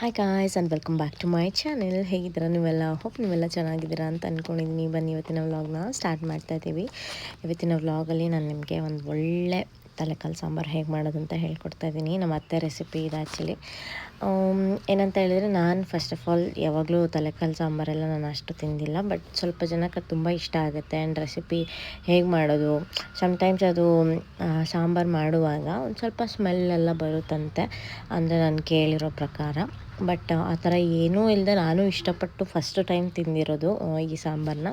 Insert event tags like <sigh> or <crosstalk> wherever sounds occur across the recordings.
Hi guys and welcome back to my channel ಹೇಗಿದ್ದೀರ ನೀವೆಲ್ಲ? Hope ನೀವೆಲ್ಲ ಚೆನ್ನಾಗಿದ್ದೀರಾ ಅಂತ ಅಂದ್ಕೊಂಡಿದ್ದೀನಿ ಬನ್ನಿ ಇವತ್ತಿನ ವ್ಲಾಗ್ನ ಸ್ಟಾರ್ಟ್ ಮಾಡ್ತಾ ಇದ್ದೀವಿ. ಇವತ್ತಿನ ವ್ಲಾಗಲ್ಲಿ ನಾನು ನಿಮಗೆ ಒಂದು ಒಳ್ಳೆ ತಲೆಕಾಲು ಸಾಂಬಾರು ಹೇಗೆ ಮಾಡೋದು ಅಂತ ಹೇಳ್ಕೊಡ್ತಾ ಇದ್ದೀನಿ. ನಮ್ಮ ಅತ್ತೆ ರೆಸಿಪಿ ಇದು ಆ್ಯಕ್ಚುಲಿ ಏನಂತ ಹೇಳಿದರೆ ನಾನು ಫಸ್ಟ್ ಆಫ್ ಆಲ್ ಯಾವಾಗಲೂ ತಲೆಕಾಲು ಸಾಂಬಾರೆಲ್ಲ ನಾನು ಅಷ್ಟು ತಿಂದಿಲ್ಲ. ಬಟ್ ಸ್ವಲ್ಪ ಜನಕ್ಕೆ ತುಂಬ ಇಷ್ಟ ಆಗುತ್ತೆ. ಆ್ಯಂಡ್ ರೆಸಿಪಿ ಹೇಗೆ ಮಾಡೋದು? ಸಮ್ಟೈಮ್ಸ್ ಅದು ಸಾಂಬಾರು ಮಾಡುವಾಗ ಒಂದು ಸ್ವಲ್ಪ ಸ್ಮೆಲ್ ಎಲ್ಲ ಬರುತ್ತಂತೆ. ಅಂದರೆ ನಾನು ಕೇಳಿರೋ ಪ್ರಕಾರ. ಬಟ್ ಆ ಥರ ಏನೂ ಇಲ್ಲದೆ ನಾನು ಇಷ್ಟಪಟ್ಟು ಫಸ್ಟ್ ಟೈಮ್ ತಿಂದಿರೋದು ಈ ಸಾಂಬಾರನ್ನ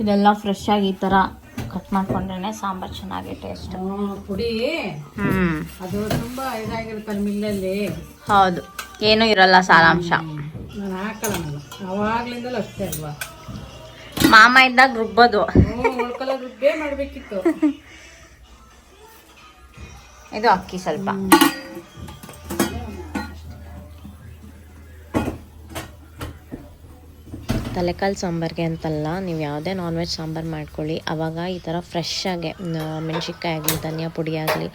ಇದೆಲ್ಲ ಫ್ರೆಶ್ ಆಗಿ ಈ ಥರ ಕಟ್ ಮಾಡ್ಕೊಂಡ್ರೆ ಸಾಂಬಾರು ಚೆನ್ನಾಗಿ ಟೇಸ್ಟ್ ಪುಡಿ. ಅದು ತುಂಬ ಇದಾಗಿರುತ್ತಲ್ಲ ಮಿಲ್ಲಲ್ಲಿ. ಹೌದು. ಏನೂ ಇರಲ್ಲ ಸಾರಾಂಶ. ನಾನು ಹಾಕಲ್ಲ ಅವಾಗ್ಲಿಂದಲೂ ಅಷ್ಟೇ ಅಲ್ವಾ? ಮಾಮ ಇದ್ದಾಗ ರುಬ್ಬೋದು. ಮಾಡ್ಬೇಕಿತ್ತು. <laughs> ಇದು ಅಕ್ಕಿ ಸ್ವಲ್ಪ. ತಲೆಕಾಲು ಸಾಂಬಾರಿಗೆ ಅಂತಲ್ಲ ನೀವು ಯಾವುದೇ ನಾನ್ ವೆಜ್ ಸಾಂಬಾರು ಮಾಡ್ಕೊಳ್ಳಿ. ಆವಾಗ ಈ ಥರ ಫ್ರೆಶ್ ಆಗಿ ಮೆಣಸಿನ್ಕಾಯಿ ಆಗಲಿ ಧನಿಯಾ ಪುಡಿ ಆಗಲಿ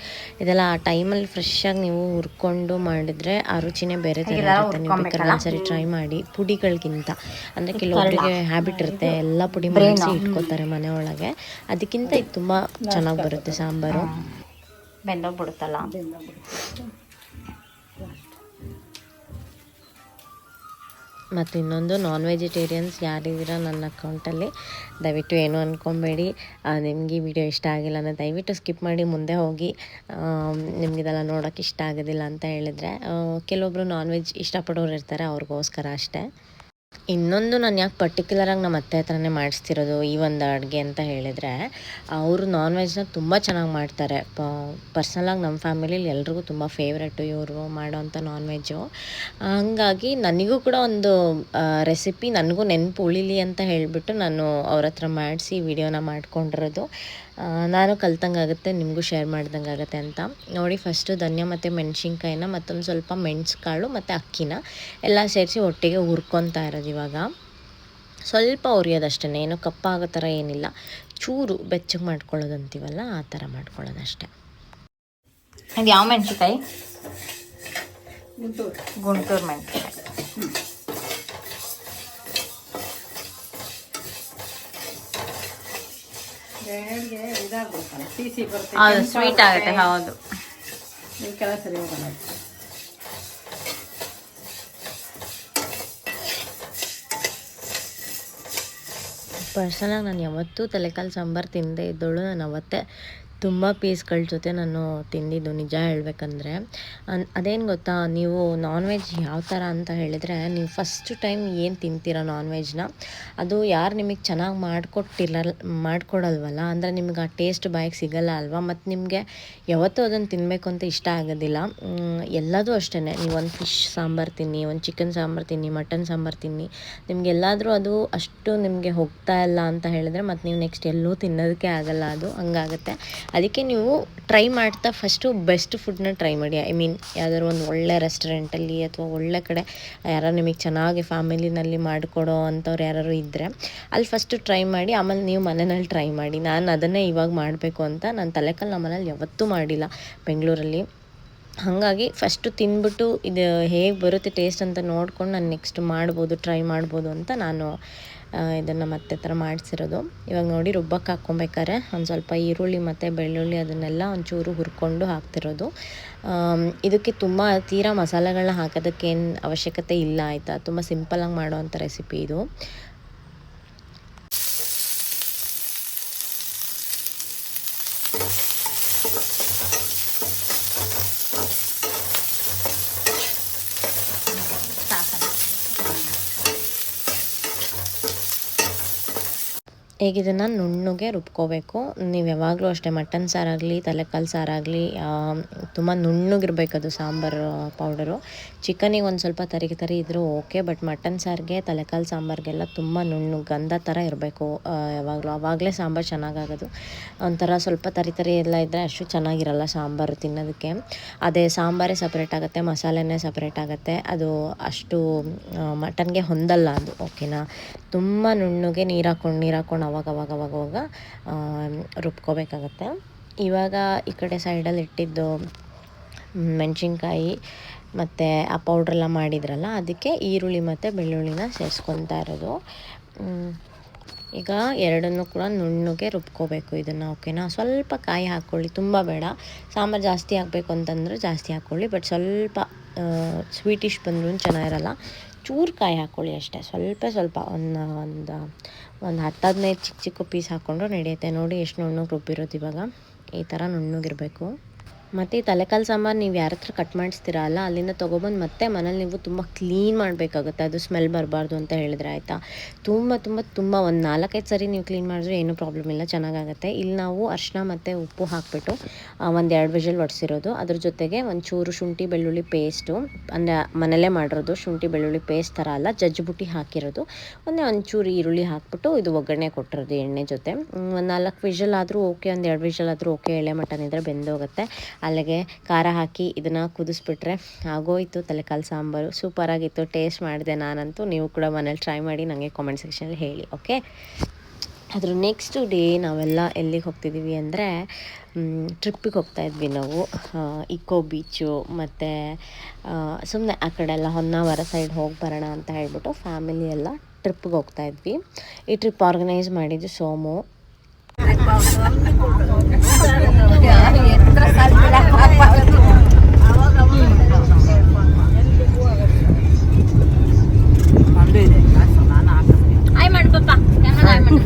ಇದೆಲ್ಲ ಆ ಟೈಮಲ್ಲಿ ಫ್ರೆಶ್ ಆಗಿ ನೀವು ಹುರ್ಕೊಂಡು ಮಾಡಿದ್ರೆ ಆ ರುಚಿನೇ ಬೇರೆ ಥರ ಇರುತ್ತೆ. ನೀವು ಬೇಕಾದ್ರೆ? ಒಂದ್ಸರಿ ಟ್ರೈ ಮಾಡಿ. ಪುಡಿಗಳಿಗಿಂತ. ಅಂದರೆ ಕೆಲವೊಬ್ಬರಿಗೆ ಹ್ಯಾಬಿಟ್ ಇರುತ್ತೆ ಎಲ್ಲ ಪುಡಿ ಮಾಡಿಸಿ ಇಟ್ಕೋತಾರೆ ಮನೆ ಒಳಗೆ ಅದಕ್ಕಿಂತ ಇದು ತುಂಬ ಚೆನ್ನಾಗಿ ಬರುತ್ತೆ ಸಾಂಬಾರು. ಬೆಂದೋಗ್ಬಿಡುತ್ತಲ್ಲ? ಮತ್ತು ಇನ್ನೊಂದು ನಾನ್ ವೆಜಿಟೇರಿಯನ್ಸ್ ಯಾರಿದ್ದೀರ ನನ್ನ ಅಕೌಂಟಲ್ಲಿ ದಯವಿಟ್ಟು ಏನು ಅಂದ್ಕೊಬೇಡಿ ನಿಮಗೆ ಈ ವಿಡಿಯೋ ಇಷ್ಟ ಆಗಿಲ್ಲ ಅಂದರೆ ದಯವಿಟ್ಟು ಸ್ಕಿಪ್ ಮಾಡಿ, ಮುಂದೆ ಹೋಗಿ ನಿಮ್ಗೆ ಇದೆಲ್ಲ ನೋಡೋಕೆ ಇಷ್ಟ ಆಗೋದಿಲ್ಲ ಅಂತ ಹೇಳಿದರೆ ಕೆಲವೊಬ್ಬರು ನಾನ್ ವೆಜ್ ಇಷ್ಟಪಡೋರು ಇರ್ತಾರೆ, ಅವ್ರಿಗೋಸ್ಕರ ಅಷ್ಟೇ. ಇನ್ನೊಂದು ನಾನು ಯಾಕೆ ಪರ್ಟಿಕ್ಯುಲರಾಗಿ ನಮ್ಮ ಅತ್ತೆ ಹತ್ರನೇ ಮಾಡಿಸ್ತಿರೋದು ಈ ಒಂದು ಅಡುಗೆ ಅಂತ ಹೇಳಿದರೆ, ಅವರು ನಾನ್ ವೆಜ್ನ ತುಂಬ ಚೆನ್ನಾಗಿ ಮಾಡ್ತಾರೆ. ಪರ್ಸ್ನಲಾಗಿ ನಮ್ಮ ಫ್ಯಾಮಿಲಿಲಿ ಎಲ್ರಿಗೂ ತುಂಬ ಫೇವ್ರೆಟು ಇವರು ಮಾಡೋವಂಥ ನಾನ್ ವೆಜ್ಜು ಹಂಗಾಗಿ ನನಗೂ ಕೂಡ ಒಂದು ರೆಸಿಪಿ ನನಗೂ ನೆನಪು ಉಳಿಲಿ ಅಂತ ಹೇಳಿಬಿಟ್ಟು ನಾನು ಅವ್ರ ಹತ್ರ ಮಾಡಿಸಿ ವಿಡಿಯೋನ ಮಾಡ್ಕೊಂಡಿರೋದು. ನಾನು ನಾನು ಕಲ್ತಂಗಾಗುತ್ತೆ, ನಿಮಗೂ ಶೇರ್ ಮಾಡ್ದಂಗೆ ಆಗುತ್ತೆ ಅಂತ. ನೋಡಿ ಫಸ್ಟು ಧನ್ಯ ಮತ್ತು ಮೆಣಸಿನ್ಕಾಯಿನ ಮತ್ತೊಂದು ಸ್ವಲ್ಪ ಮೆಣಸು ಕಾಳು ಮತ್ತು ಅಕ್ಕಿನ ಎಲ್ಲ ಸೇರಿಸಿ ಒಟ್ಟಿಗೆ ಹುರ್ಕೊತಾ ಇರೋದು. ಇವಾಗ. ಸ್ವಲ್ಪ ಉರಿಯೋದಷ್ಟೇ ಏನು ಕಪ್ಪಾಗೋ ಥರ ಏನಿಲ್ಲ. ಚೂರು ಬೆಚ್ಚಗೆ ಮಾಡ್ಕೊಳ್ಳೋದು ಅಂತೀವಲ್ಲ ಆ ಥರ ಮಾಡ್ಕೊಳ್ಳೋದಷ್ಟೆ. ಇದು ಯಾವ ಮೆಣಸಿಕಾಯಿ ಗುಂಟೂರು. ಮೆಣಸಿಕಾಯಿ ಸ್ವೀಟ್ ಆಗುತ್ತೆ. ಹೌದು. ಇವಕ್ಕೆಲ್ಲ ಸರಿ ಹೋಗಲ್ಲ ಅದು. ಪರ್ಸನಲಾಗಿ ನಾನು ಯಾವತ್ತೂ ತಲೆಕಾಲು ಸಾಂಬಾರು ತಿಂದೇ ಇದ್ದೋಳು ನಾನು ಅವತ್ತೇ. ತುಂಬ ಪೀಸ್ಗಳ ಜೊತೆ ನಾನು ತಿಂದಿದ್ದು, ನಿಜ ಹೇಳಬೇಕಂದ್ರೆ. ಅದೇನು ಗೊತ್ತಾ, ನೀವು ನಾನ್ ವೆಜ್ ಯಾವ ಥರ ಅಂತ ಹೇಳಿದರೆ, ನೀವು ಫಸ್ಟ್ ಟೈಮ್ ಏನು ತಿಂತೀರ ನಾನ್ ವೆಜ್ನ ಅದು ಯಾರು ನಿಮಗೆ ಚೆನ್ನಾಗಿ ಮಾಡಿಕೊಟ್ಟಿಲ್ಲ ಮಾಡಿಕೊಡಲ್ವಲ್ಲ, ಅಂದರೆ ನಿಮ್ಗೆ ಆ ಟೇಸ್ಟ್ ಬಾಯಿಗೆ ಸಿಗಲ್ಲ ಅಲ್ವಾ, ಮತ್ತು ನಿಮಗೆ ಯಾವತ್ತೂ ಅದನ್ನು ತಿನ್ನಬೇಕು ಅಂತ ಇಷ್ಟ ಆಗೋದಿಲ್ಲ. ಎಲ್ಲದೂ ಅಷ್ಟೇ ನೀವು ಒಂದು ಫಿಶ್ ಸಾಂಬಾರು ತಿನ್ನಿ, ಒಂದು ಚಿಕನ್ ಸಾಂಬಾರು ತಿನ್ನಿ ಮಟನ್ ಸಾಂಬಾರು ತಿನ್ನಿ, ನಿಮ್ಗೆ ಎಲ್ಲಾದರೂ ಅದು ಅಷ್ಟು ನಿಮಗೆ ಹೋಗ್ತಾ ಇಲ್ಲ ಅಂತ ಹೇಳಿದ್ರೆ, ಮತ್ತು ನೀವು ನೆಕ್ಸ್ಟ್ ಎಲ್ಲೂ ತಿನ್ನೋದಕ್ಕೆ ಆಗಲ್ಲ, ಅದು ಹಂಗಾಗುತ್ತೆ. ಅದಕ್ಕೆ ನೀವು ಟ್ರೈ ಮಾಡ್ತಾ ಫಸ್ಟು ಬೆಸ್ಟ್ ಫುಡ್ನ ಟ್ರೈ ಮಾಡಿ. ಐ ಮೀನ್ ಯಾವ್ದಾದ್ರು ಒಂದು ಒಳ್ಳೆ ರೆಸ್ಟೋರೆಂಟಲ್ಲಿ ಅಥವಾ ಒಳ್ಳೆ ಕಡೆ ಯಾರೋ ನಿಮಗೆ ಚೆನ್ನಾಗಿ ಫ್ಯಾಮಿಲಿನಲ್ಲಿ ಮಾಡಿಕೊಡೋ ಅಂಥವ್ರು ಯಾರು ಇದ್ದರೆ ಅಲ್ಲಿ ಫಸ್ಟು ಟ್ರೈ ಮಾಡಿ, ಆಮೇಲೆ ನೀವು ಮನೆಯಲ್ಲಿ ಟ್ರೈ ಮಾಡಿ. ನಾನು ಅದನ್ನೇ ಇವಾಗ ಮಾಡಬೇಕು ಅಂತ ನಾನು ತಲೆಕಲ್ಲಿ ನಮ್ಮ ಮನೇಲಿ ಯಾವತ್ತೂ ಮಾಡಿಲ್ಲ ಬೆಂಗಳೂರಲ್ಲಿ. ಹಾಗಾಗಿ ಫಸ್ಟು ತಿಂದ್ಬಿಟ್ಟು ಇದು ಹೇಗೆ ಬರುತ್ತೆ ಟೇಸ್ಟ್ ಅಂತ ನೋಡ್ಕೊಂಡು ನಾನು ನೆಕ್ಸ್ಟ್ ಮಾಡ್ಬೋದು ಟ್ರೈ ಮಾಡ್ಬೋದು ಅಂತ ನಾನು ಇದನ್ನು ಮತ್ತೆ ಥರ ಮಾಡಿಸಿರೋದು. ಇವಾಗ ನೋಡಿ ರುಬ್ಬಕ್ಕೆ ಹಾಕ್ಕೊಬೇಕಾರೆ ಒಂದು ಸ್ವಲ್ಪ ಈರುಳ್ಳಿ ಮತ್ತು ಬೆಳ್ಳುಳ್ಳಿ ಅದನ್ನೆಲ್ಲ ಒಂಚೂರು ಹುರ್ಕೊಂಡು ಹಾಕ್ತಿರೋದು. ಇದಕ್ಕೆ ತುಂಬ ತೀರಾ ಮಸಾಲೆಗಳನ್ನ ಹಾಕೋದಕ್ಕೇನು ಅವಶ್ಯಕತೆ ಇಲ್ಲ ಆಯಿತಾ? ತುಂಬ ಸಿಂಪಲಾಗಿ ಮಾಡುವಂಥ ರೆಸಿಪಿ ಇದು. ಈಗ ಇದನ್ನು ನುಣ್ಣಗೆ ರುಬ್ಕೋಬೇಕು. ನೀವು ಯಾವಾಗಲೂ ಅಷ್ಟೇ ಮಟನ್ ಸಾರಾಗಲಿ, ತಲೆಕಾಲು ಸಾರಾಗಲಿ ತುಂಬ ಅದು ಸಾಂಬಾರು ಪೌಡರು. ಚಿಕನಿಗೆ ಒಂದು ಸ್ವಲ್ಪ ತರಿ ತರಿ ಇದ್ದರೂ ಓಕೆ ಬಟ್ ಮಟನ್ ಸಾರಿಗೆ, ತಲೆಕಾಲು ಸಾಂಬಾರಿಗೆಲ್ಲ ತುಂಬ ನುಣ್ಣು ಗಂಧ ಥರ ಇರಬೇಕು. ಯಾವಾಗಲೂ ಆವಾಗಲೇ ಸಾಂಬಾರು ಚೆನ್ನಾಗಾಗೋದು. ಒಂಥರ ಸ್ವಲ್ಪ ತರಿ ತರಿ ಎಲ್ಲ ಇದ್ದರೆ ಅಷ್ಟು ಚೆನ್ನಾಗಿರಲ್ಲ ಸಾಂಬಾರು ತಿನ್ನೋದಕ್ಕೆ. ಅದೇ ಸಾಂಬಾರೇ ಸಪ್ರೇಟ್ ಆಗುತ್ತೆ, ಮಸಾಲೆನೇ ಸಪ್ರೇಟ್ ಆಗುತ್ತೆ. ಅದು ಅಷ್ಟು ಮಟನ್ಗೆ ಹೊಂದಲ್ಲ ಅದು ಓಕೆನಾ ತುಂಬ ನುಣ್ಣುಗೆ ನೀರು ಹಾಕ್ಕೊಂಡು ನೀರು ಹಾಕ್ಕೊಂಡು ಅವಾಗ ಅವಾಗ ಅವಾಗ ಅವಾಗ ರುಬ್ಕೋಬೇಕಾಗತ್ತೆ. ಇವಾಗ ಈ ಕಡೆ ಸೈಡಲ್ಲಿ ಇಟ್ಟಿದ್ದು ಮೆಣಸಿನ್ಕಾಯಿ ಮತ್ತು ಆ ಪೌಡ್ರೆಲ್ಲ ಮಾಡಿದ್ರಲ್ಲ, ಅದಕ್ಕೆ ಈರುಳ್ಳಿ ಮತ್ತು ಬೆಳ್ಳುಳ್ಳಿನ ಸೇರಿಸ್ಕೊತಾ ಇರೋದು. ಈಗ ಎರಡನ್ನೂ ಕೂಡ ನುಣ್ಣಗೆ ರುಬ್ಕೋಬೇಕು ಇದನ್ನು, ಓಕೆನಾ? ಸ್ವಲ್ಪ ಕಾಯಿ ಹಾಕ್ಕೊಳ್ಳಿ, ತುಂಬ ಬೇಡ. ಸಾಂಬಾರು ಜಾಸ್ತಿ ಹಾಕಬೇಕು ಅಂತಂದ್ರೆ ಜಾಸ್ತಿ ಹಾಕ್ಕೊಳ್ಳಿ, ಬಟ್ ಸ್ವಲ್ಪ ಸ್ವೀಟಿಶ್ ಬಂದ್ರೂ ಚೆನ್ನಾಗಿರಲ್ಲ. ಚೂರು ಕಾಯಿ ಹಾಕ್ಕೊಳ್ಳಿ ಅಷ್ಟೇ. ಸ್ವಲ್ಪ ಸ್ವಲ್ಪ ಒಂದು ಒಂದು ಒಂದು ಹತ್ತು ಹದಿನೈದು ಚಿಕ್ಕ ಚಿಕ್ಕ ಪೀಸ್ ಹಾಕ್ಕೊಂಡ್ರು ನಡೆಯುತ್ತೆ. ನೋಡಿ ಎಷ್ಟು ನುಣ್ಣಗೆ ರುಬ್ಬಿರೋದು ಇವಾಗ. ಈ ಥರ ನುಣ್ಣಗಿರಬೇಕು. ಮತ್ತು ಈ ತಲೆಕಾಲು ಸಾಂಬಾರು ನೀವು ಯಾರ ಹತ್ರ ಕಟ್ ಮಾಡಿಸ್ತೀರಾ ಅಲ್ಲ, ಅಲ್ಲಿಂದ ತೊಗೊಬಂದು ಮತ್ತೆ ಮನೇಲಿ ನೀವು ತುಂಬ ಕ್ಲೀನ್ ಮಾಡಬೇಕಾಗುತ್ತೆ. ಅದು ಸ್ಮೆಲ್ ಬರಬಾರ್ದು ಅಂತ ಹೇಳಿದ್ರೆ ಆಯಿತಾ? ತುಂಬ ತುಂಬ ತುಂಬ ಒಂದು ನಾಲ್ಕೈದು ಸರಿ ನೀವು ಕ್ಲೀನ್ ಮಾಡಿದ್ರೆ ಏನೂ ಪ್ರಾಬ್ಲಮ್ ಇಲ್ಲ, ಚೆನ್ನಾಗಾಗುತ್ತೆ. ಇಲ್ಲಿ ನಾವು ಅರಿಶಿನ ಮತ್ತು ಉಪ್ಪು ಹಾಕಿಬಿಟ್ಟು ಒಂದು ಎರಡು ವಿಜಲ್ ಒಡಿಸಿರೋದು. ಅದ್ರ ಜೊತೆಗೆ ಒಂದು ಚೂರು ಶುಂಠಿ, ಬೆಳ್ಳುಳ್ಳಿ ಪೇಸ್ಟು, ಅಂದರೆ ಮನೇಲೇ ಮಾಡಿರೋದು ಶುಂಠಿ, ಬೆಳ್ಳುಳ್ಳಿ ಪೇಸ್ಟ್ ಥರ ಅಲ್ಲ ಜಜ್ಜಿಬುಟ್ಟಿ ಹಾಕಿರೋದು. ಒಂದೇ ಒಂದು ಚೂರು ಈರುಳ್ಳಿ ಹಾಕ್ಬಿಟ್ಟು ಇದು ಒಗ್ಗರಣೆ ಕೊಟ್ಟಿರೋದು ಎಣ್ಣೆ ಜೊತೆ. ಒಂದು ನಾಲ್ಕು ವಿಷಲ್ ಆದರೂ ಓಕೆ ಒಂದು ಎರಡು ವಿಷಲ್ ಆದರೂ ಓಕೆ ಎಳೆ ಮಟನ್ ಇದ್ದರೆ ಬೆಂದೋಗುತ್ತೆ. ಅಲ್ಲಿಗೆ ಖಾರ ಹಾಕಿ ಇದನ್ನು ಕುದಿಸ್ಬಿಟ್ರೆ ಆಗೋಯ್ತು. ತಲೆಕಾಲು ಸಾಂಬಾರು ಸೂಪರಾಗಿತ್ತು ಟೇಸ್ಟ್ ಮಾಡಿದೆ ನಾನಂತೂ. ನೀವು ಕೂಡ ಮನೇಲಿ ಟ್ರೈ ಮಾಡಿ ನನಗೆ ಕಾಮೆಂಟ್ ಸೆಕ್ಷನಲ್ಲಿ ಹೇಳಿ ಓಕೆ ಅದ್ರ ನೆಕ್ಸ್ಟ್ ಡೇ ನಾವೆಲ್ಲ ಎಲ್ಲಿಗೆ ಹೋಗ್ತಿದ್ದೀವಿ ಅಂದರೆ ಟ್ರಿಪ್ಪಿಗೆ ಹೋಗ್ತಾ ಇದ್ವಿ ನಾವು. ಇಕೋ ಬೀಚು ಮತ್ತು ಸುಮ್ಮನೆ ಆ ಕಡೆ ಎಲ್ಲ ಹೊನ್ನಾವರ ಸೈಡ್ ಹೋಗಿ ಬರೋಣ ಅಂತ ಹೇಳ್ಬಿಟ್ಟು ಫ್ಯಾಮಿಲಿ ಎಲ್ಲ ಟ್ರಿಪ್ಗೆ ಹೋಗ್ತಾ ಇದ್ವಿ. ಈ ಟ್ರಿಪ್ ಆರ್ಗನೈಸ್ ಮಾಡಿದ್ದು ಸೋಮು. ಆಯ್ ಮಾಡಿ ಪಾಪ ಕ್ಯಾಮರಾ ಆಯ್ ಮಾಡು.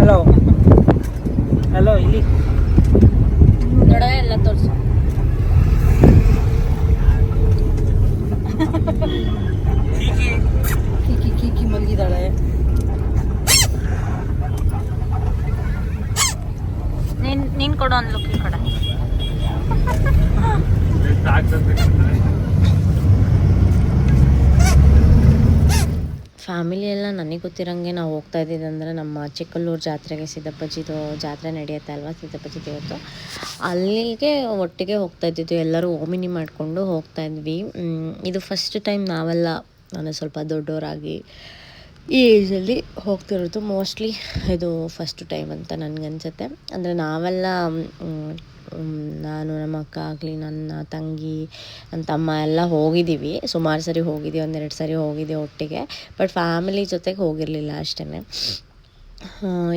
ಹಲೋ ಹಲೋ ಇಲ್ಲಿ. ದೊಡ್ಡವೆ ಎಲ್ಲ ತೋರಿಸು. ಕೀಕಿ. ಕೀಕಿ ಮಲಗಿದಾಳೆ ನೀನ್ ನೀನ್ ಕೊಡು ಒಂದು ಲುಕ್ ಕೊಡ. ಫ್ಯಾಮಿಲಿ ಎಲ್ಲ ನನಗೆ ಗೊತ್ತಿರೋಂಗೆ ನಾವು ಹೋಗ್ತಾ ಇದ್ದಿದ್ದು ಅಂದರೆ ನಮ್ಮ ಚಿಕ್ಕಲ್ಲೂರು ಜಾತ್ರೆಗೆ ಸಿದ್ದಪ್ಪಾಜಿದು ಜಾತ್ರೆ ನಡೆಯುತ್ತೆ ಅಲ್ವಾ ಸಿದ್ದಪ್ಪಾಜಿ ದೇವತ್ತು. ಅಲ್ಲಿಗೆ ಒಟ್ಟಿಗೆ ಹೋಗ್ತಾ ಇದ್ದಿದ್ದು ಎಲ್ಲರೂ ಓಮಿನಿ ಮಾಡಿಕೊಂಡು ಹೋಗ್ತಾ ಇದ್ವಿ. ಇದು ಫಸ್ಟ್ ಟೈಮ್ ನಾವೆಲ್ಲ, ನಾನು ಸ್ವಲ್ಪ ದೊಡ್ಡವರಾಗಿ ಈ ಏಜಲ್ಲಿ ಹೋಗ್ತಿರೋದು ಮೋಸ್ಟ್ಲಿ ಇದು ಫಸ್ಟ್ ಟೈಮ್ ಅಂತ ನನಗನ್ಸುತ್ತೆ. ಅಂದರೆ ನಾವೆಲ್ಲ ನಾನು ನಮ್ಮ ಅಕ್ಕ ಆಗಲಿ, ನನ್ನ ತಂಗಿ, ನನ್ನ ತಮ್ಮ ಎಲ್ಲ ಹೋಗಿದ್ದೀವಿ. ಸುಮಾರು ಸರಿ ಹೋಗಿದ್ದೀವಿ, ಒಂದೆರಡು ಸರಿ ಹೋಗಿದ್ದೀವಿ ಒಟ್ಟಿಗೆ. ಬಟ್ ಫ್ಯಾಮಿಲಿ ಜೊತೆಗೆ ಹೋಗಿರಲಿಲ್ಲ ಅಷ್ಟೇ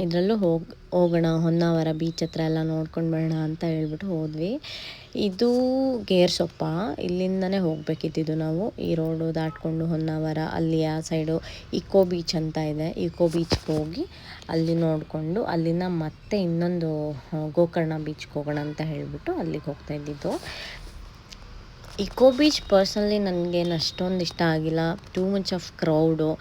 ಇದರಲ್ಲೂ ಹೋಗಿ, ಹೋಗೋಣ, ಹೊನ್ನಾವರ ಬೀಚ್ ಹತ್ರ ಎಲ್ಲ ನೋಡ್ಕೊಂಡು ಬರೋಣ ಅಂತ ಹೇಳ್ಬಿಟ್ಟು ಹೋದ್ವಿ. ಇದು ಗೇರ್ ಸೊಪ್ಪ ಇಲ್ಲಿಂದನೇ ಹೋಗ್ಬೇಕಿದ್ದಿದ್ದು ನಾವು. ಈ ರೋಡು ದಾಟ್ಕೊಂಡು ಹೊನ್ನಾವರ, ಅಲ್ಲಿ ಆ ಸೈಡು ಇಕೋ ಬೀಚ್ ಅಂತ ಇದೆ. ಇಕೋ ಬೀಚ್ಗೆ ಹೋಗಿ ಅಲ್ಲಿ ನೋಡಿಕೊಂಡು ಅಲ್ಲಿಂದ ಮತ್ತೆ ಇನ್ನೊಂದು ಗೋಕರ್ಣ ಬೀಚ್ಗೆ ಹೋಗೋಣ ಅಂತ ಹೇಳಿಬಿಟ್ಟು ಅಲ್ಲಿಗೆ ಹೋಗ್ತಾ ಇದ್ದಿದ್ದು. ಇಕೋ ಬೀಚ್ ಪರ್ಸ್ನಲಿ ನನಗೇನು ಅಷ್ಟೊಂದು ಇಷ್ಟ ಆಗಿಲ್ಲ. Too much of crowd.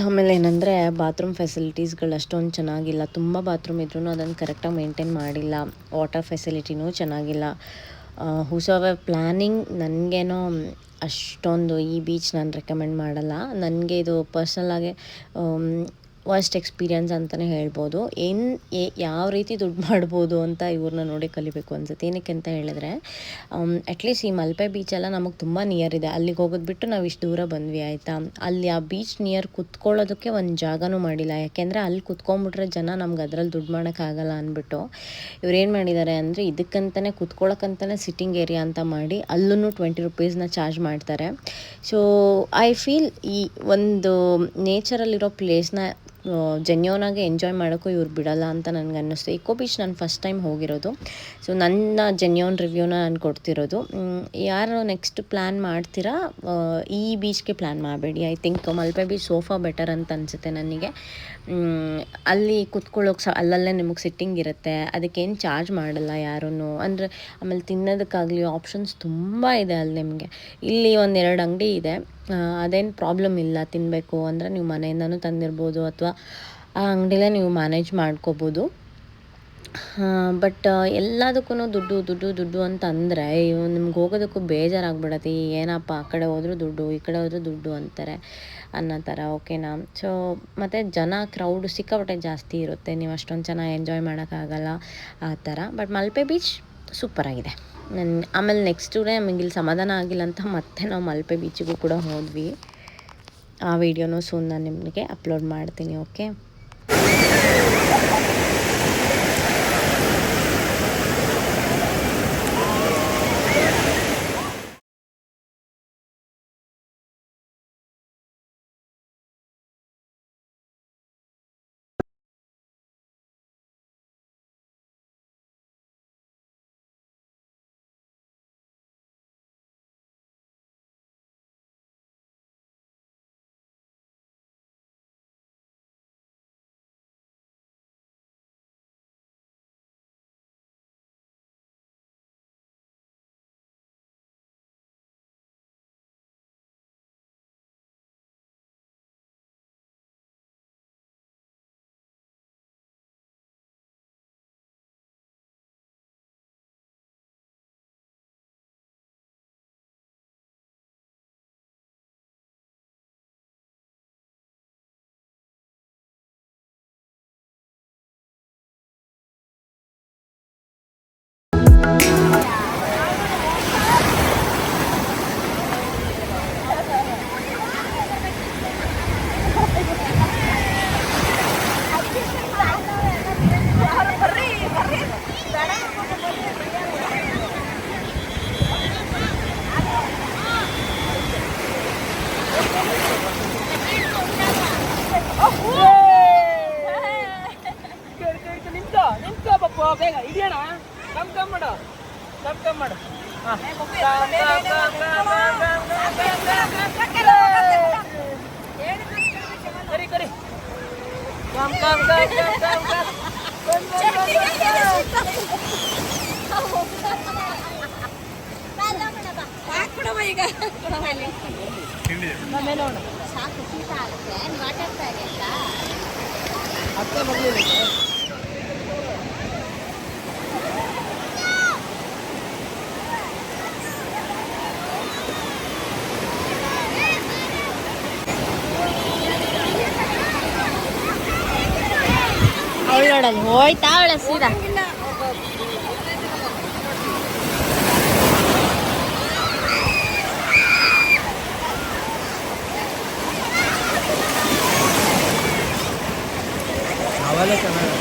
ಆಮೇಲೆ ಏನಂದರೆ ಬಾತ್ರೂಮ್ ಫೆಸಿಲಿಟೀಸ್ಗಳು ಅಷ್ಟೊಂದು ಚೆನ್ನಾಗಿಲ್ಲ. ತುಂಬ ಬಾತ್ರೂಮ್ ಇದ್ರೂ ಅದನ್ನು ಕರೆಕ್ಟಾಗಿ ಮೇಂಟೈನ್ ಮಾಡಿಲ್ಲ. ವಾಟರ್ ಫೆಸಿಲಿಟಿನೂ ಚೆನ್ನಾಗಿಲ್ಲ. ಹುಸವ ಪ್ಲ್ಯಾನಿಂಗ್ ನನಗೇನೋ ಅಷ್ಟೊಂದು ಈ ಬೀಚ್ ನಾನು ರೆಕಮೆಂಡ್ ಮಾಡಲ್ಲ. ನನಗೆ ಇದು ಪರ್ಸ್ನಲಾಗಿ ವರ್ಸ್ಟ್ ಎಕ್ಸ್ಪೀರಿಯನ್ಸ್ ಅಂತಲೇ ಹೇಳ್ಬೋದು. ಏನು ಯಾವ ರೀತಿ ದುಡ್ಡು ಮಾಡ್ಬೋದು ಅಂತ ಇವ್ರನ್ನ ನೋಡಿ ಕಲಿಬೇಕು ಅನ್ಸುತ್ತೆ. ಏನಕ್ಕೆ ಅಂತ ಹೇಳಿದ್ರೆ ಅಟ್ಲೀಸ್ಟ್ ಈ ಮಲ್ಪೆ ಬೀಚ್ ಎಲ್ಲ ನಮಗೆ ತುಂಬ ನಿಯರ್ ಇದೆ. ಅಲ್ಲಿಗೆ ಹೋಗೋದು ಬಿಟ್ಟು ನಾವು ಇಷ್ಟು ದೂರ ಬಂದ್ವಿ, ಆಯಿತಾ? ಅಲ್ಲಿ ಆ ಬೀಚ್ ನಿಯರ್ ಕುತ್ಕೊಳ್ಳೋದಕ್ಕೆ ಒಂದು ಜಾಗನೂ ಮಾಡಿಲ್ಲ. ಯಾಕೆಂದರೆ ಅಲ್ಲಿ ಕುತ್ಕೊಂಡ್ಬಿಟ್ರೆ ಜನ ನಮ್ಗೆ ಅದರಲ್ಲಿ ದುಡ್ಡು ಮಾಡೋಕ್ಕಾಗಲ್ಲ ಅಂದ್ಬಿಟ್ಟು ಏನು ಮಾಡಿದ್ದಾರೆ ಅಂದರೆ ಇದಕ್ಕಂತಲೇ ಕುತ್ಕೊಳ್ಳೋಕ್ಕಂತಲೇ ಸಿಟ್ಟಿಂಗ್ ಏರಿಯಾ ಅಂತ ಮಾಡಿ ಅಲ್ಲೂ ಟ್ವೆಂಟಿ ರುಪೀಸ್ನ ಚಾರ್ಜ್ ಮಾಡ್ತಾರೆ. ಸೊ ಐ ಫೀಲ್ ಈ ಒಂದು ನೇಚರಲ್ಲಿರೋ ಪ್ಲೇಸ್ನ ಜೆನ್ಯೂನಾಗಿ ಎಂಜಾಯ್ ಮಾಡೋಕ್ಕೂ ಇವ್ರು ಬಿಡಲ್ಲ ಅಂತ ನನಗೆ ಅನ್ನಿಸ್ತು. ಇಕೋ ಬೀಚ್ ನಾನು ಫಸ್ಟ್ ಟೈಮ್ ಹೋಗಿರೋದು. ಸೊ ನನ್ನ ಜೆನ್ಯೂನ್ ರಿವ್ಯೂನ ನಾನು ಕೊಡ್ತಿರೋದು. ಯಾರು ನೆಕ್ಸ್ಟ್ ಪ್ಲ್ಯಾನ್ ಮಾಡ್ತೀರಾ? ಈ ಬೀಚ್ಗೆ ಪ್ಲ್ಯಾನ್ ಮಾಡಬೇಡಿ. I think Malpe beach so far better ಅಂತ ಅನಿಸುತ್ತೆ ನನಗೆ. ಅಲ್ಲಿ ಕುತ್ಕೊಳ್ಳೋಕೆ ಸಹ ಅಲ್ಲಲ್ಲೇ ನಿಮಗೆ ಸಿಟ್ಟಿಂಗ್ ಇರುತ್ತೆ. ಅದಕ್ಕೇನು ಚಾರ್ಜ್ ಮಾಡಲ್ಲ ಯಾರೂ ಅಂದರೆ, ಆಮೇಲೆ ತಿನ್ನೋದಕ್ಕಾಗಲಿ ಆಪ್ಷನ್ಸ್ ತುಂಬ ಇದೆ ಅಲ್ಲಿ ನಿಮಗೆ. ಇಲ್ಲಿ ಒಂದೆರಡು ಅಂಗಡಿ ಇದೆ. ಅದೇನು ಪ್ರಾಬ್ಲಮ್ ಇಲ್ಲ ತಿನ್ನಬೇಕು ಅಂದರೆ ನೀವು ಮನೆಯಿಂದನೂ ತಂದಿರ್ಬೋದು ಅಥವಾ ಆ ಅಂಗಡಿಲೇ ನೀವು ಮ್ಯಾನೇಜ್ ಮಾಡ್ಕೋಬೋದು. ಬಟ್ ಎಲ್ಲದಕ್ಕೂ ದುಡ್ಡು ದುಡ್ಡು ದುಡ್ಡು ಅಂತ ಅಂದರೆ ನಿಮ್ಗೆ ಹೋಗೋದಕ್ಕೂ ಬೇಜಾರಾಗ್ಬಿಡತ್ತೆ. ಏನಪ್ಪ ಆ ಕಡೆ ಹೋದರೂ ದುಡ್ಡು, ಈ ಕಡೆ ಹೋದರೂ ದುಡ್ಡು ಅಂತಾರೆ ಅನ್ನೋ ಥರ ಓಕೆನಾ ಸೊ ಮತ್ತು ಜನ ಕ್ರೌಡ್ ಸಿಕ್ಕಾಪಟ್ಟೆ ಜಾಸ್ತಿ ಇರುತ್ತೆ. ನೀವು ಅಷ್ಟೊಂದು ಚೆನ್ನಾಗಿ ಎಂಜಾಯ್ ಮಾಡೋಕ್ಕಾಗಲ್ಲ ಆ ಥರ. ಬಟ್ ಮಲ್ಪೆ ಬೀಚ್ ಸೂಪರಾಗಿದೆ ನನ್ನ ಆಮೇಲೆ ನೆಕ್ಸ್ಟ್ ಡೇ ನಮಗೆ ಇಲ್ಲಿ ಸಮಾಧಾನ ಆಗಿಲ್ಲ ಅಂತ ಮತ್ತೆ ನಾವು ಮಲ್ಪೆ ಬೀಚಿಗೂ ಕೂಡ ಹೋದ್ವಿ. ಆ ವಿಡಿಯೋನೂ ಸೂನ್ ನಾನು ನಿಮಗೆ ಅಪ್ಲೋಡ್ ಮಾಡ್ತೀನಿ ಓಕೆ ಕಮ್ ಕಮ್ ಮಾಡು. ಕಮ್ ಕಮ್ ಮಾಡು. ಕರಿ ಸಾಕು ಶೀತ ಆಗುತ್ತೆ ಮಾತಾಡ್ತಾ ಇದೆಯಲ್ಲ ಅಕ್ಕ ಮಗಳು órale, voy, tabla, sí, da. Ah,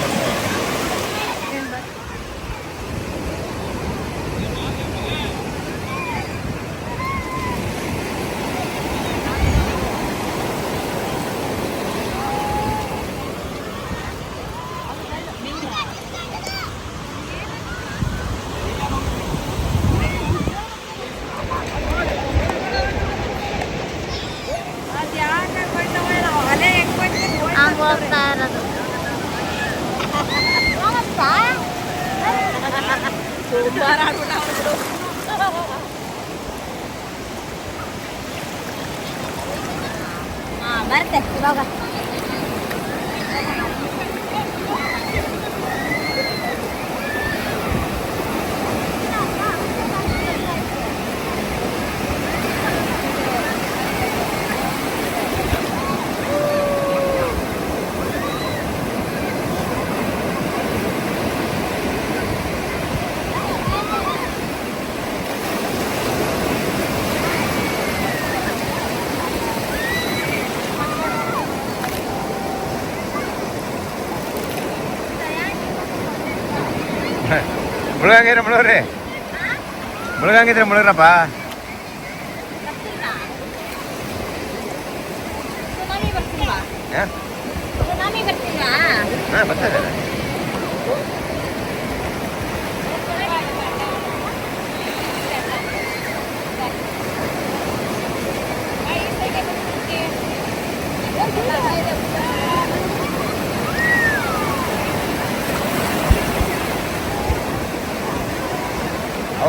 बरं बघा. ಮುಳುಗಂಗಿದ್ರೆ ಮುಳುಗ್ರಿ ಮುಳುಗಂಗಿದ್ರೆ ಮುಳುಗ್ರಪ್ಪ ಹಾ? ಸುನಾಮಿ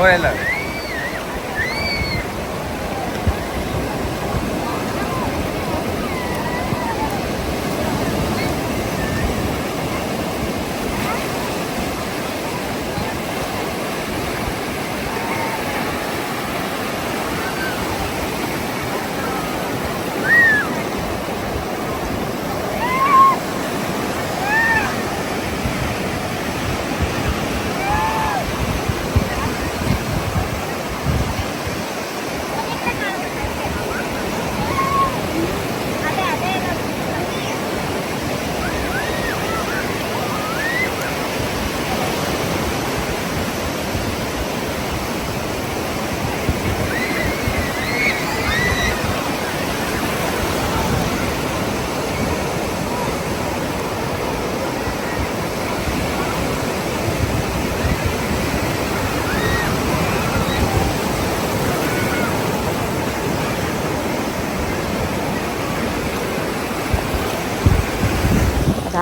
我来了。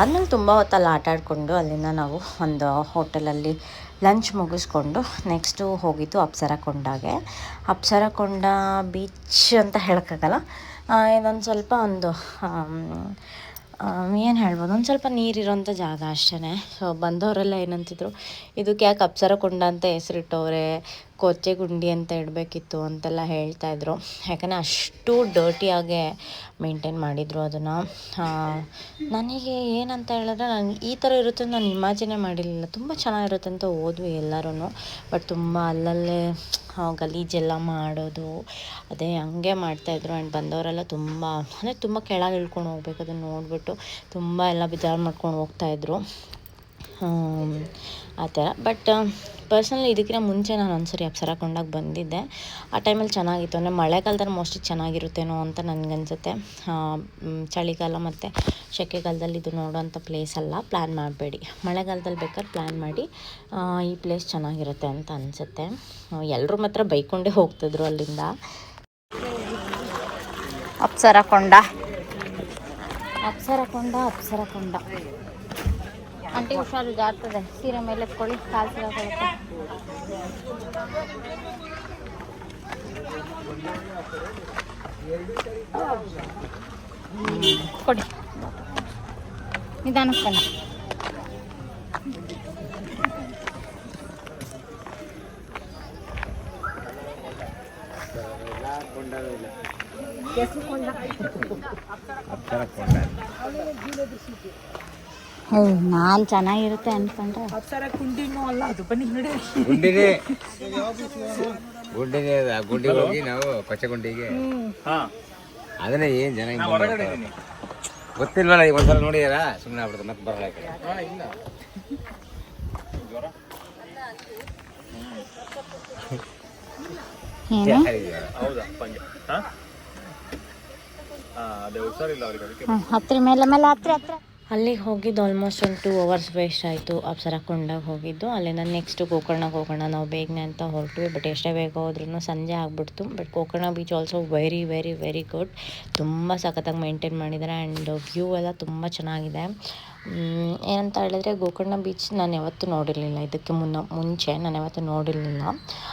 ಅದಾದಮೇಲೆ ತುಂಬ ಹೊತ್ತಲ್ಲಿ ಆಟ ಆಡಿಕೊಂಡು ಅಲ್ಲಿಂದ ನಾವು ಒಂದು ಹೋಟೆಲಲ್ಲಿ ಲಂಚ್ ಮುಗಿಸ್ಕೊಂಡು ನೆಕ್ಸ್ಟು ಹೋಗಿದ್ದು ಅಪ್ಸರ ಕೊಂಡಾಗೆ ಅಪ್ಸರ ಕೊಂಡ ಬೀಚ್ ಅಂತ ಹೇಳೋಕ್ಕಾಗಲ್ಲ. ಇದೊಂದು ಸ್ವಲ್ಪ ಒಂದು ಏನು ಹೇಳ್ಬೋದು? ಒಂದು ಸ್ವಲ್ಪ ನೀರಿರೋಂಥ ಜಾಗ ಅಷ್ಟೇ ಸೊ ಬಂದವರೆಲ್ಲ ಏನಂತಿದ್ರು, ಇದಕ್ಕೆ ಯಾಕೆ ಅಪ್ಸರ ಕೊಂಡ ಅಂತ ಹೆಸರಿಟ್ಟವ್ರೆ? ಕೊಚ್ಚೆ ಗುಂಡಿ ಅಂತ ಇಡಬೇಕಿತ್ತು ಅಂತೆಲ್ಲ ಹೇಳ್ತಾಯಿದ್ರು ಯಾಕಂದರೆ ಅಷ್ಟು ಡರ್ಟಿಯಾಗೆ ಮೇಂಟೈನ್ ಮಾಡಿದರು ಅದನ್ನು. ನನಗೆ ಏನಂತ ಹೇಳಿದ್ರೆ ನಾನು ಈ ಥರ ಇರುತ್ತೆ ನಾನು ಇಮ್ಯಾಜಿನೇ ಮಾಡಿರಲಿಲ್ಲ. ತುಂಬ ಚೆನ್ನಾಗಿರುತ್ತೆ ಅಂತ ಓದ್ವಿ ಎಲ್ಲರೂ ಬಟ್ ತುಂಬ ಅಲ್ಲಲ್ಲೇ ಗಲೀಜೆಲ್ಲ ಮಾಡೋದು, ಅದೇ ಹಂಗೆ ಮಾಡ್ತಾಯಿದ್ರು ಆ್ಯಂಡ್ ಬಂದವರೆಲ್ಲ ತುಂಬ, ಅಂದರೆ ತುಂಬ ಕೆಳಗೆ ಇಳ್ಕೊಂಡು ಹೋಗ್ಬೇಕು, ಅದನ್ನು ನೋಡಿಬಿಟ್ಟು ತುಂಬ ಎಲ್ಲ ಬೇಜಾರು ಮಾಡ್ಕೊಂಡು ಹೋಗ್ತಾಯಿದ್ರು ಆ ಥರ. ಬಟ್ ಪರ್ಸ್ನಲಿ ಇದಕ್ಕಿಂತ ಮುಂಚೆ ನಾನು ಒಂದ್ಸರಿ ಅಪ್ಸರ ಕೊಂಡಾಗ ಬಂದಿದ್ದೆ. ಆ ಟೈಮಲ್ಲಿ ಚೆನ್ನಾಗಿತ್ತು. ಅಂದರೆ ಮಳೆಗಾಲದಲ್ಲಿ ಮೋಸ್ಟ್ಲಿ ಚೆನ್ನಾಗಿರುತ್ತೇನೋ ಅಂತ ನನಗನ್ಸುತ್ತೆ. ಚಳಿಗಾಲ ಮತ್ತು ಸೆಕೆಗಾಲದಲ್ಲಿ ಇದು ನೋಡೋವಂಥ ಪ್ಲೇಸ್ ಅಲ್ಲ. ಪ್ಲ್ಯಾನ್ ಮಾಡಬೇಡಿ. ಮಳೆಗಾಲದಲ್ಲಿ ಬೇಕಾದ್ರೆ ಪ್ಲ್ಯಾನ್ ಮಾಡಿ ಈ ಪ್ಲೇಸ್ ಚೆನ್ನಾಗಿರುತ್ತೆ ಅಂತ ಅನಿಸುತ್ತೆ. ಎಲ್ಲರೂ ಮಾತ್ರ ಬೈಕೊಂಡೇ ಹೋಗ್ತಿದ್ರು ಅಲ್ಲಿಂದ. ಅಪ್ಸರ ಕೊಂಡ. ಅಪ್ಸರ ಕೊಂಡ ಅಪ್ಸರ ಕೊಂಡ. ಆಂಟಿ ಹುಷಾರು ಜಾರ್ತದೆ ಸೀರೆ ಮೇಲೆ ಎತ್ಕೊಳ್ಳಿ ಕಾಲು ಸಿಗಾಕೊಳ್ಳುತ್ತೆ ಕೊಡಿ. ನಿಧಾನಕ್ಕೆ ಬನ್ನಿ. ಅಪ್ಸರ ನಾನು ಚೆನ್ನಾಗಿರುತ್ತೆ ನಡಿ. ಗುಂಡಿನೇ. ಗುಂಡಿನೇ ಅದು. ಆ ಗುಂಡಿಗೆ ಹೋಗಿ ನಾವು ಕೊಚ್ಚಗುಂಡಿಗೆ ಅದನ್ನೇ ಏನ್ ಜನ ಹಿಂಗ್. ಗೊತ್ತಿಲ್ವಲ್ಲ ಈಗ ಒಂದ್ಸಲ ನೋಡಿದಾರ? ಸುಮ್ಮನೆ ಆಗ್ಬಿಡುತ್ತೆ ಮತ್ತೆ ಬರಲ್ಲ ಈ ಕಡೆ. ಏನು? ಯಾರಿದ್ಯಾ? ಹ್ಮ್, ಹತ್ರಿ ಮೇಲೆ ಮೇಲೆ ಹತ್ರ ಹತ್ರ. ಅಲ್ಲಿಗೆ ಹೋಗಿದ್ದು ಆಲ್ಮೋಸ್ಟ್ ಒಂದು ಟೂ ಅವರ್ಸ್ ವೇಸ್ಟ್ ಆಯಿತು. ಅಪ್ಸರ ಕೊಂಡಾಗ ಹೋಗಿದ್ದು. ಅಲ್ಲಿಂದ ನೆಕ್ಸ್ಟ್ ಗೋಕರ್ಣಕ್ಕೆ ಹೋಗೋಣ. ನಾವು ಬೇಗನೆ ಅಂತ ಹೊರಟ್ವಿ. ಬಟ್ ಎಷ್ಟೇ ಬೇಗ ಹೋದ್ರೂ ಸಂಜೆ ಆಗ್ಬಿಡ್ತು. But Gokarna beach also very very very good ತುಂಬ ಸಖತ್ತಾಗಿ ಮೇಂಟೈನ್ ಮಾಡಿದ್ದಾರೆ. ಆ್ಯಂಡ್ ವ್ಯೂ ಎಲ್ಲ ತುಂಬ ಚೆನ್ನಾಗಿದೆ. ಏನಂತ ಹೇಳಿದ್ರೆ ಗೋಕರ್ಣ ಬೀಚ್ ನಾನು ಯಾವತ್ತೂ ನೋಡಿರಲಿಲ್ಲ. ಇದಕ್ಕೆ ಮುನ್ನ, ಮುಂಚೆ ನಾನು ಯಾವತ್ತೂ ನೋಡಿರಲಿಲ್ಲ.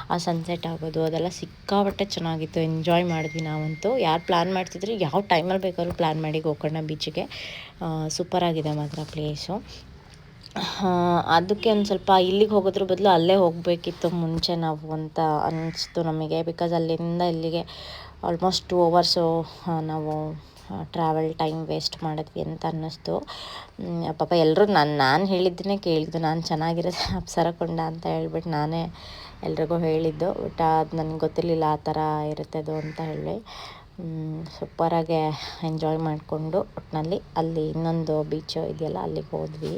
ಆ ಸನ್ಸೆಟ್ ಆಗೋದು ಅದೆಲ್ಲ ಸಿಕ್ಕಾಪಟ್ಟೆ ಚೆನ್ನಾಗಿತ್ತು. ಎಂಜಾಯ್ ಮಾಡಿದ್ವಿ ನಾವಂತೂ. ಯಾರು ಪ್ಲ್ಯಾನ್ ಮಾಡ್ತಿದ್ರೆ, ಯಾವ ಟೈಮಲ್ಲಿ ಬೇಕಾದ್ರೂ ಪ್ಲ್ಯಾನ್ ಮಾಡಿ ಗೋಕರ್ಣ ಬೀಚಿಗೆ ಸೂಪರಾಗಿದೆ ಮಾತ್ರ ಪ್ಲೇಸು ಅದಕ್ಕೆ ಒಂದು ಸ್ವಲ್ಪ ಇಲ್ಲಿಗೆ ಹೋಗೋದ್ರ ಬದಲು ಅಲ್ಲೇ ಹೋಗಬೇಕಿತ್ತು ಮುಂಚೆ ನಾವು ಅಂತ ಅನ್ನಿಸ್ತು ನಮಗೆ. ಬಿಕಾಸ್ ಅಲ್ಲಿಂದ ಇಲ್ಲಿಗೆ ಆಲ್ಮೋಸ್ಟ್ ಟೂ ಅವರ್ಸು ನಾವು ಟ್ರಾವೆಲ್ ಟೈಮ್ ವೇಸ್ಟ್ ಮಾಡಿದ್ವಿ ಅಂತ ಅನ್ನಿಸ್ತು. ಪಾಪ ಎಲ್ಲರೂ ನಾನು ನಾನು ಹೇಳಿದ್ದನ್ನೇ ಕೇಳಿದ್ದು. ನಾನು ಚೆನ್ನಾಗಿರೋದು <laughs> ಅಪ್ಸರ ಕೊಂಡ ಅಂತ ಹೇಳ್ಬಿಟ್ಟು ನಾನೇ ಎಲ್ರಿಗೂ ಹೇಳಿದ್ದು. ಬಟ್ ಅದು ನನಗೆ ಗೊತ್ತಿರಲಿಲ್ಲ ಆ ಥರ ಇರುತ್ತೆ ಅದು ಅಂತ ಹೇಳಿ. ಸೂಪರಾಗೆ ಎಂಜಾಯ್ ಮಾಡಿಕೊಂಡು ಒಟ್ಟಿನಲ್ಲಿ ಅಲ್ಲಿ ಇನ್ನೊಂದು ಬೀಚು ಇದೆಯಲ್ಲ, ಅಲ್ಲಿಗೆ ಹೋದ್ವಿ.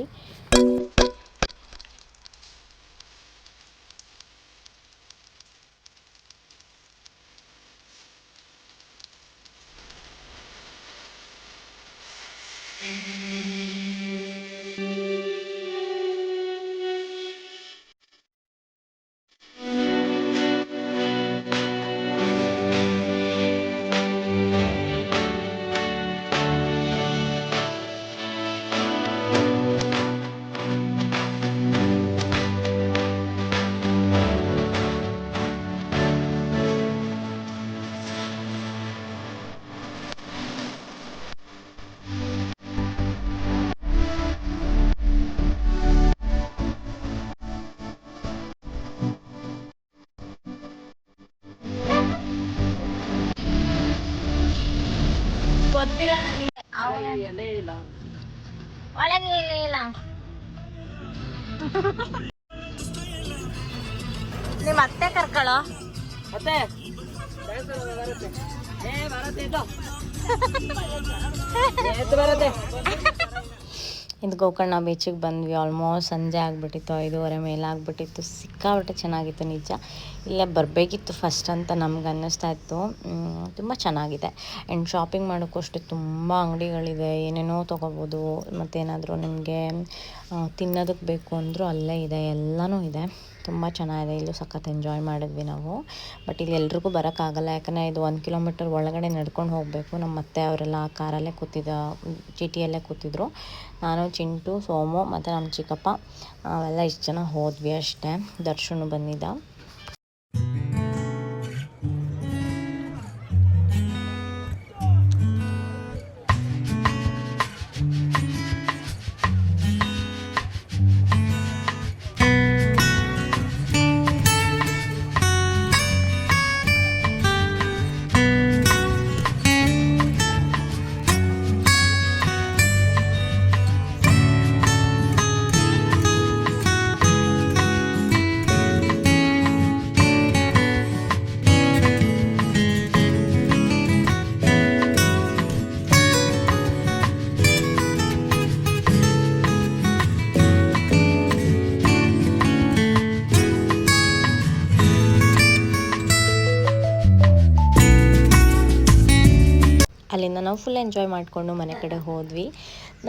ಒಳಗೆ ಇಲ್ಲ ನಿಮ್ಮ ಅತ್ತೆ ಕರ್ಕೊಳ್ಳೋ ಮತ್ತೆ ಬರುತ್ತೆ ಏ ಬರುತ್ತೆ ಇದು ಬರುತ್ತೆ. <laughs> ಇದು ಗೋಕರ್ಣ ಬೀಚಿಗೆ ಬಂದ್ವಿ. ಆಲ್ಮೋಸ್ಟ್ ಸಂಜೆ ಆಗಿಬಿಟ್ಟಿತ್ತು, ಐದೂವರೆ ಮೇಲೆ ಆಗಿಬಿಟ್ಟಿತ್ತು. ಸಿಕ್ಕಾಪಟ್ಟೆ ಚೆನ್ನಾಗಿತ್ತು ನಿಜ. ಇಲ್ಲೇ ಬರಬೇಕಿತ್ತು ಫಸ್ಟ್ ಅಂತ ನಮ್ಗೆ ಅನ್ನಿಸ್ತಾ ಇತ್ತು. ತುಂಬ ಚೆನ್ನಾಗಿದೆ. ಆ್ಯಂಡ್ ಶಾಪಿಂಗ್ ಮಾಡೋಕ್ಕೂ ಅಷ್ಟೇ ತುಂಬ ಅಂಗಡಿಗಳಿದೆ. ಏನೇನೋ ತೊಗೋಬೋದು ಮತ್ತೇನಾದರೂ ನಿಮಗೆ ತಿನ್ನೋದಕ್ಕೆ ಬೇಕು ಅಂದರೂ ಅಲ್ಲೇ ಇದೆ. ಎಲ್ಲನೂ ಇದೆ. ತುಂಬ ಚೆನ್ನಾಗಿದೆ, ಇಲ್ಲೂ ಸಖತ್ ಎಂಜಾಯ್ ಮಾಡಿದ್ವಿ ನಾವು. ಬಟ್ ಇಲ್ಲಿ ಎಲ್ರಿಗೂ ಬರೋಕ್ಕಾಗಲ್ಲ, ಯಾಕಂದರೆ ಇದು ಒಂದು ಕಿಲೋಮೀಟರ್ ಒಳಗಡೆ ನಡ್ಕೊಂಡು ಹೋಗಬೇಕು. ನಮ್ಮ ಮತ್ತೆ ಅವರೆಲ್ಲ ಆ ಕಾರಲ್ಲೇ ಕೂತಿದ್ದ ಚೀಟಿಯಲ್ಲೇ ಕೂತಿದ್ರು. ನಾನು, ಚಿಂಟು, ಸೋಮು ಮತ್ತು ನಮ್ಮ ಚಿಕ್ಕಪ್ಪ ಅವೆಲ್ಲ ಇಷ್ಟು ಜನ ಹೋದ್ವಿ ಅಷ್ಟೇ. ದರ್ಶನ ಬಂದಿದ್ದ. ನಾವು ಫುಲ್ ಎಂಜಾಯ್ ಮಾಡಿಕೊಂಡು ಮನೆ ಕಡೆ ಹೋದ್ವಿ.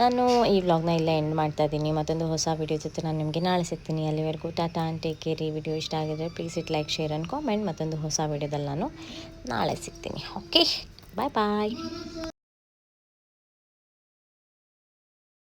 ನಾನು ಈ ವ್ಲಾಗ್ನ ಇಲ್ಲೇ ಎಂಡ್ ಮಾಡ್ತಾ ಇದ್ದೀನಿ. ಮತ್ತೊಂದು ಹೊಸ ವಿಡಿಯೋ ಜೊತೆ ನಾನು ನಿಮಗೆ ನಾಳೆ ಸಿಗ್ತೀನಿ. ಅಲ್ಲಿವರೆಗೂ ಟಾಟಾ ಆ್ಯಂಡ್ ಟೇಕ್ ಕೇರ್ ಈ ವಿಡಿಯೋ ಇಷ್ಟ ಆಗಿದ್ರೆ please it like share and comment ಮತ್ತೊಂದು ಹೊಸ ವಿಡಿಯೋದಲ್ಲಿ ನಾನು ನಾಳೆ ಸಿಗ್ತೀನಿ. ಓಕೆ ಬಾಯ್ ಬಾಯ್